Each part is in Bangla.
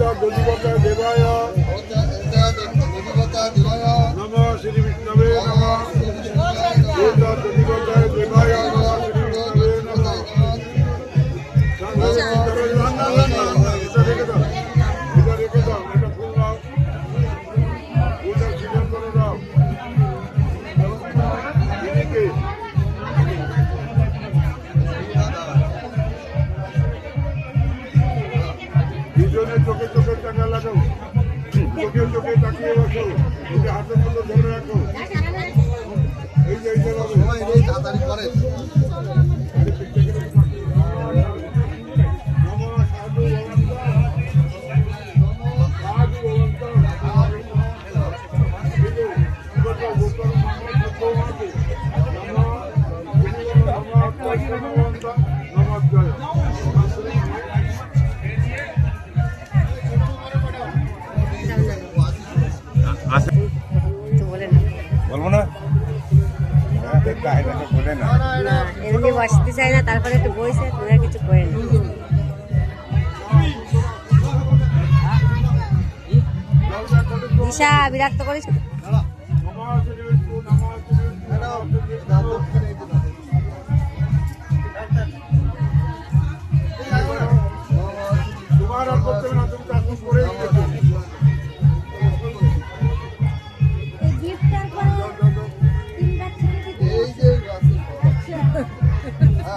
Govinda Govinda Devaya দুজনে চোখে চোখে টাকা লাগাও চোখে চোখে তাকিয়ে বসো ওকে হাতের মতো ধরে রাখো না এমনি বসতে চাই না, তারপরে একটু বইছে, তুমি কিছু করে না দিশা বিরক্ত করিস?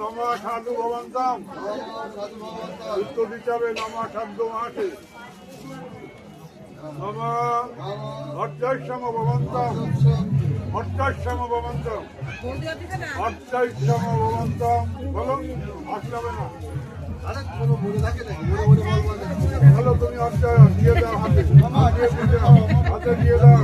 নমা সাধু ভবন্তাম। উত্তর হিসাবে নমা সাধু মাঠে নমা অর্চাশ্যাম ভবন্তাম। অর্চাশ্যাম ভবন্তাম। অর্চাশ্যাম ভবন্তাম। বলো আসলে হবে না। বলো তুমি হাতে দিয়ে দাও, হাতে দিয়ে দাও।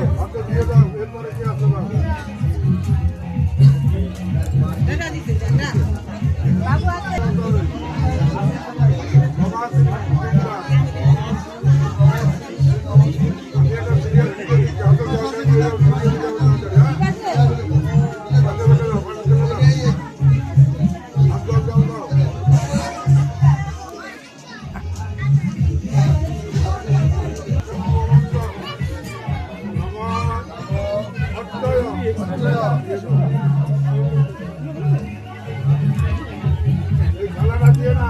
খেলাটা দিয়ে না।